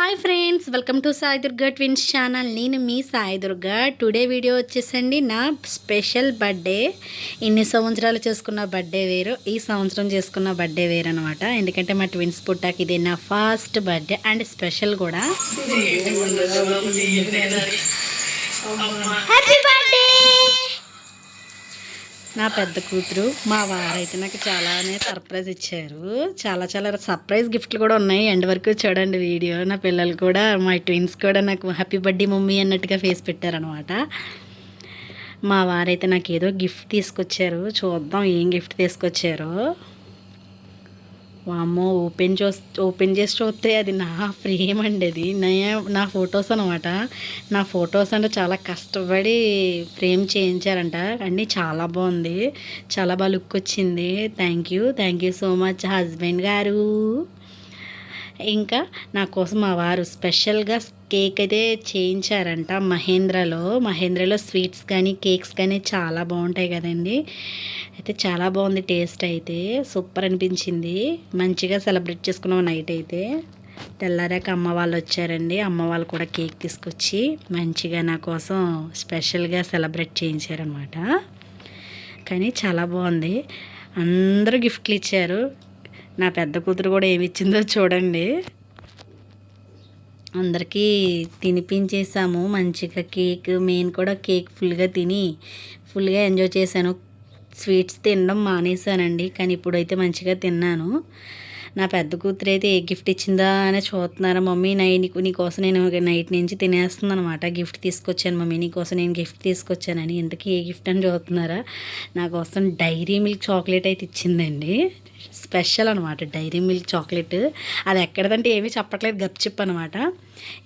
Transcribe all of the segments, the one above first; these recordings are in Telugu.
Hi friends welcome to Sai Durga twins channel. నేను మీ సాయి దుర్గా. టుడే వీడియో వచ్చేసండి. నా స్పెషల్ బర్త్డే. ఇన్ని సంవత్సరాలు చేసుకున్న బర్త్డే వేరు ఈ సంవత్సరం చేసుకున్న బర్త్డే వేరు అనమాట ఎందుకంటే మా ట్విన్స్ పుట్టాకి ఇది నా ఫస్ట్ బర్త్డే అండ్ స్పెషల్ కూడా. హ్యాపీ బర్త్డే నా పెద్ద కూతురు మా వారైతే నాకు చాలానే సర్ప్రైజ్ ఇచ్చారు. చాలా చాలా సర్ప్రైజ్ గిఫ్ట్లు కూడా ఉన్నాయి. ఎండ్ వరకు చూడండి వీడియో. నా పిల్లలు కూడా మా ట్విన్స్ కూడా నాకు హ్యాపీ బర్త్డే మమ్మీ అన్నట్టుగా ఫేస్ పెట్టారనమాట మా వారైతే నాకు ఏదో గిఫ్ట్ తీసుకొచ్చారు. చూద్దాం ఏం గిఫ్ట్ తీసుకొచ్చారో. వామ్మో ఓపెన్ చూ ఓపెన్ చేసి చూస్తే అది నా ఫ్రేమ్ అండి అది. నే నా ఫొటోస్ అనమాట నా ఫొటోస్ అంటే చాలా కష్టపడి ఫ్రేమ్ చేయించారంట. అండి చాలా బాగుంది. చాలా బాగా లుక్ వచ్చింది. Thank you. Thank you so much husband గారు. ఇంకా నా కోసం మా వారు స్పెషల్గా కేక్ అయితే చేయించారంట మహేంద్రలో. మహేంద్రలో స్వీట్స్ కానీ కేక్స్ కానీ చాలా బాగుంటాయి కదండి. అయితే చాలా బాగుంది టేస్ట్ అయితే. సూపర్ అనిపించింది. మంచిగా సెలబ్రేట్ చేసుకున్నాం నైట్ అయితే. తెల్లారాక అమ్మ వాళ్ళు వచ్చారండి. అమ్మ వాళ్ళు కూడా కేక్ తీసుకొచ్చి మంచిగా నా కోసం స్పెషల్గా సెలబ్రేట్ చేయించారనమాట కానీ చాలా బాగుంది. అందరూ గిఫ్ట్లు ఇచ్చారు. నా పెద్ద కూతురు కూడా ఏమి ఇచ్చిందో చూడండి. అందరికీ తినిపించేసాము మంచిగా కేక్ మెయిన్ కూడా కేక్ ఫుల్గా తిని ఫుల్గా ఎంజాయ్ చేశాను. స్వీట్స్ తినడం మానేశానండి కానీ ఇప్పుడైతే మంచిగా తిన్నాను. నా పెద్ద కూతురు అయితే ఏ గిఫ్ట్ ఇచ్చిందా అని చూస్తున్నారా మమ్మీ నై నీకు నీకోసం నేను నైట్ నుంచి తినేస్తుంది అనమాట గిఫ్ట్ తీసుకొచ్చాను మమ్మీ నీకోసం నేను గిఫ్ట్ తీసుకొచ్చానని ఇంతకీ ఏ గిఫ్ట్ అని చూస్తున్నారా? నా కోసం డైరీ మిల్క్ చాక్లెట్ అయితే ఇచ్చిందండి. స్పెషల్ అనమాట డైరీ మిల్క్ చాక్లెట్. అది ఎక్కడదంటే ఏమీ చెప్పట్లేదు గప్చిప్ అనమాట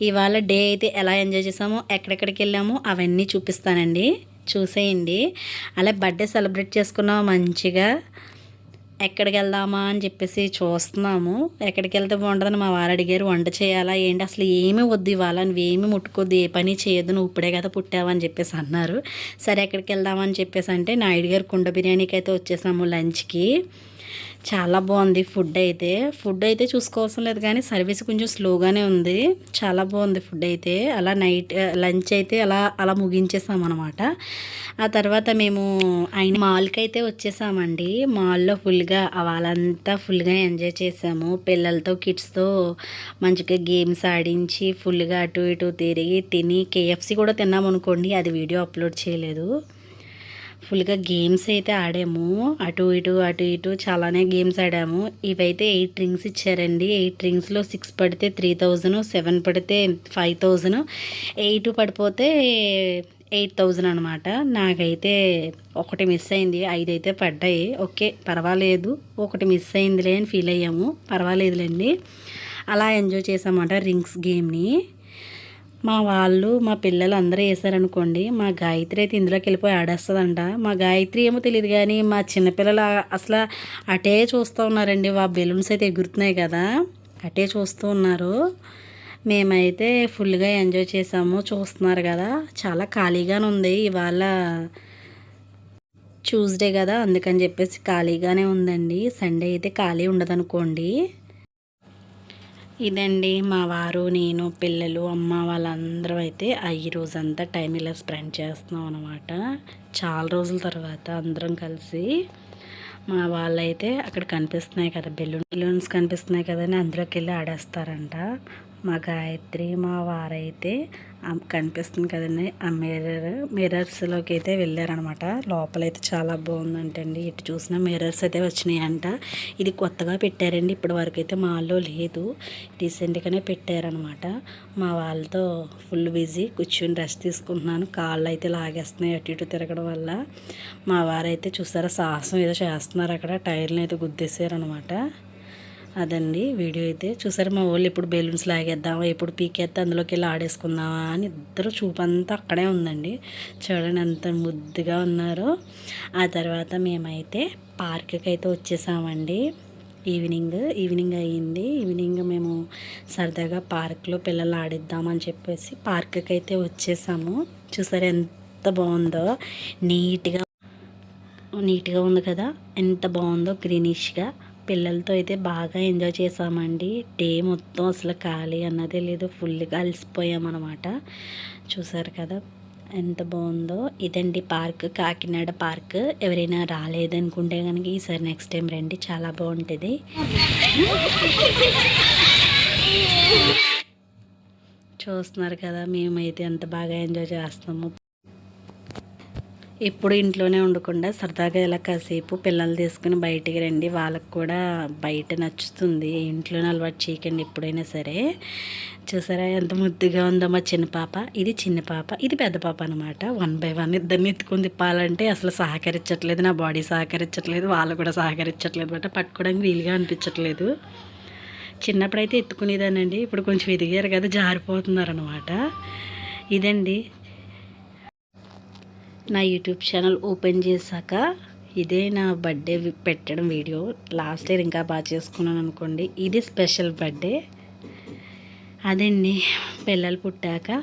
ఇవాళ డే అయితే ఎలా ఎంజాయ్ చేసామో ఎక్కడెక్కడికి వెళ్ళామో అవన్నీ చూపిస్తానండి. చూసేయండి. అలా బర్త్డే సెలబ్రేట్ చేసుకున్నాం మంచిగా. ఎక్కడికి వెళ్దామా అని చెప్పేసి చూస్తున్నాము. ఎక్కడికి వెళ్తే బాగుంటుందని మా వారు అడిగారు వంట చేయాలా? ఏంటి? అసలు ఏమీ వద్దు ఇవాళ నువ్వేమి ముట్టుకోద్దు ఏ పని చేయదు నువ్వు ఇప్పుడే కదా పుట్టావని చెప్పేసి అన్నారు. సరే ఎక్కడికి వెళ్దామని చెప్పేసి అంటే నాయుడు గారు కుండ బిర్యానీకి అయితే వచ్చేసాము లంచ్కి. చాలా బాగుంది ఫుడ్ అయితే. ఫుడ్ అయితే చూసుకోవాల్సిన లేదు కానీ సర్వీస్ కొంచెం స్లోగానే ఉంది. చాలా బాగుంది ఫుడ్ అయితే. అలా నైట్ లంచ్ అయితే అలా అలా ముగించేసాం అనమాట ఆ తర్వాత మేము ఆయన మాల్కి అయితే వచ్చేసామండి. మాల్లో ఫుల్గా వాళ్ళంతా ఫుల్గా ఎంజాయ్ చేసాము. పిల్లలతో కిడ్స్తో మంచిగా గేమ్స్ ఆడించి ఫుల్గా అటు ఇటు తిరిగి తిని కేఎఫ్సి కూడా తిన్నాం అనుకోండి అది వీడియో అప్లోడ్ చేయలేదు. ఫుల్గా గేమ్స్ అయితే ఆడాము. అటు ఇటు అటు ఇటు చాలానే గేమ్స్ ఆడాము. ఇవైతే ఎయిట్ రింగ్స్ ఇచ్చారండి. ఎయిట్ రింగ్స్లో సిక్స్ పడితే త్రీ థౌజండ్ సెవెన్ పడితే ఫైవ్ థౌజండ్ ఎయిట్ పడిపోతే ఎయిట్ థౌజండ్ అనమాట నాకైతే ఒకటి మిస్ అయింది. ఐదు అయితే పడ్డాయి. ఓకే పర్వాలేదు. ఒకటి మిస్ అయిందిలే అని ఫీల్ అయ్యాము. పర్వాలేదులేండి. అలా ఎంజాయ్ చేసామన్నమాట రింగ్స్ గేమ్ని. మా వాళ్ళు మా పిల్లలు అందరూ వేసారనుకోండి మా గాయత్రి అయితే ఇందులోకి వెళ్ళిపోయి ఆడేస్తుందంట. మా గాయత్రి ఏమో తెలియదు కానీ మా చిన్నపిల్లలు అసలు అటే చూస్తూ ఉన్నారండి. ఆ బెలూన్స్ అయితే ఎగురుతున్నాయి కదా అటే చూస్తూ ఉన్నారు. మేమైతే ఫుల్గా ఎంజాయ్ చేసాము చూస్తున్నారు కదా. చాలా ఖాళీగానే ఉంది. ఇవాళ ట్యూస్డే కదా అందుకని చెప్పేసి ఖాళీగానే ఉందండి. సండే అయితే ఖాళీ ఉండదనుకోండి. ఇదండి మా వారు నేను పిల్లలు అమ్మ వాళ్ళందరూ అయితే ఈ రోజంతా టైం ఇలా స్పెండ్ చేస్తున్నాం అనమాట చాలా రోజుల తర్వాత అందరం కలిసి మా వాళ్ళైతే అక్కడ కనిపిస్తున్నాయి కదా బెలూన్ బెలూన్స్ కనిపిస్తున్నాయి కదా అని అందులోకి వెళ్ళి ఆడేస్తారంట. మా గాయత్రి మా వారైతే కనిపిస్తుంది కదండి. ఆ మిర్రర్ మిర్రర్స్లోకి అయితే వెళ్ళారనమాట. లోపలైతే చాలా బాగుందంటండి. ఇటు చూసిన మిర్రర్స్ అయితే వచ్చినాయంట. ఇది కొత్తగా పెట్టారండి. ఇప్పటి వరకు అయితే మాల్లో లేదు. రీసెంట్గానే పెట్టారనమాట. మా వాళ్ళతో ఫుల్ బిజీ కూర్చొని రెస్ట్ తీసుకుంటున్నాను. కాళ్ళు అయితే లాగేస్తున్నాయి అటు ఇటు తిరగడం వల్ల. మా వారైతే చూసారా సాహసం ఏదో చేస్తున్నారు అక్కడ. టైర్లు అయితే గుద్దేశారనమాట. అదండి వీడియో అయితే. చూసారు మా వాళ్ళు ఎప్పుడు బెలూన్స్ లాగేద్దామా ఎప్పుడు పీకేస్తే అందులోకి వెళ్ళి ఆడేసుకుందామా అని ఇద్దరు చూపంతా అక్కడే ఉందండి. చూడండి ఎంత ముద్దుగా ఉన్నారో. ఆ తర్వాత మేమైతే పార్క్కి అయితే వచ్చేసామండి. ఈవినింగ్ ఈవినింగ్ అయ్యింది. ఈవినింగ్ మేము సరదాగా పార్క్లో పిల్లలు ఆడిద్దామని చెప్పేసి పార్క్కి అయితే వచ్చేసాము. చూసారు ఎంత బాగుందో. నీట్గా నీట్గా ఉంది కదా. ఎంత బాగుందో గ్రీనిష్గా. పిల్లలతో అయితే బాగా ఎంజాయ్ చేసామండి. డే మొత్తం అసలు ఖాళీ అన్నదే లేదు. ఫుల్గా అలసిపోయామన్నమాట. చూసారు కదా ఎంత బాగుందో. ఇదండి పార్క్ కాకినాడ పార్క్. ఎవరైనా రాలేదనుకుంటే కనుక ఈసారి నెక్స్ట్ టైం రండి. చాలా బాగుంటుంది. చూస్తున్నారు కదా మేమైతే ఎంత బాగా ఎంజాయ్ చేస్తాము ఎప్పుడు ఇంట్లోనే ఉండకుండా సరదాగా ఇలా కాసేపు పిల్లలు తీసుకుని బయటికి రండి. వాళ్ళకు కూడా బయట నచ్చుతుంది. ఇంట్లోనే అలవాటు చేయకండి ఎప్పుడైనా సరే. చూసారా ఎంత ముద్దుగా ఉందో మా చిన్న పాప. ఇది చిన్న పాప. ఇది పెద్ద పాప అనమాట వన్ బై వన్ ఇద్దరిని ఎత్తుకుని తిప్పాలంటే అసలు సహకరించట్లేదు. నా బాడీ సహకరించట్లేదు. వాళ్ళు కూడా సహకరించట్లేదు అనమాట పట్టుకోవడానికి వీలుగా అనిపించట్లేదు. చిన్నప్పుడైతే ఎత్తుకునేదానండి ఇప్పుడు కొంచెం ఎదిగారు కదా జారిపోతున్నారు అనమాట ఇదండి. నా యూట్యూబ్ ఛానల్ ఓపెన్ చేశాక ఇదే నా బర్త్డే పెట్టడం వీడియో. లాస్ట్ ఇయర్ ఇంకా బాగా చేసుకున్నాను అనుకోండి. ఇది స్పెషల్ బర్త్డే. అదండి. పిల్లలు పుట్టాక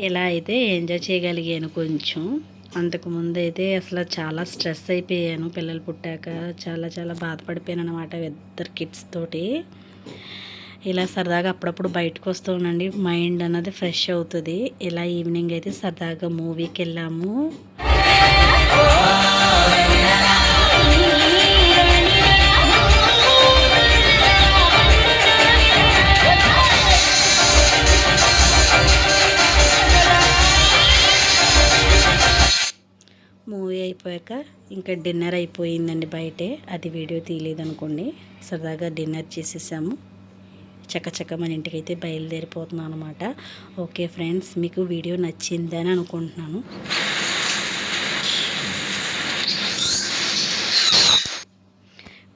ఎలా అయితే ఎంజాయ్ చేయగలిగాను కొంచెం. అంతకుముందు అయితే అసలు చాలా స్ట్రెస్ అయిపోయాను. పిల్లలు పుట్టాక చాలా చాలా బాధపడిపోయాను అనమాట ఇద్దరు కిడ్స్ తోటి. ఇలా సరదాగా అప్పుడప్పుడు బయటకు వస్తూ ఉండండి. మైండ్ అన్నది ఫ్రెష్ అవుతుంది. ఇలా ఈవినింగ్ అయితే సరదాగా మూవీకి వెళ్ళాము. మూవీ అయిపోయాక ఇంకా డిన్నర్ అయిపోయిందండి బయటే. అది వీడియో తీయలేదు అనుకోండి సరదాగా డిన్నర్ చేసేసాము. చక్కచక్క మన ఇంటికైతే బయలుదేరిపోతున్నాను అనమాట ఓకే ఫ్రెండ్స్ మీకు వీడియో నచ్చిందని అనుకుంటున్నాను.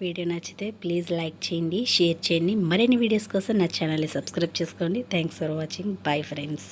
వీడియో నచ్చితే ప్లీజ్ లైక్ చేయండి షేర్ చేయండి. మరిన్ని వీడియోస్ కోసం నా ఛానల్ని సబ్స్క్రైబ్ చేసుకోండి. Thanks for watching. Bye friends.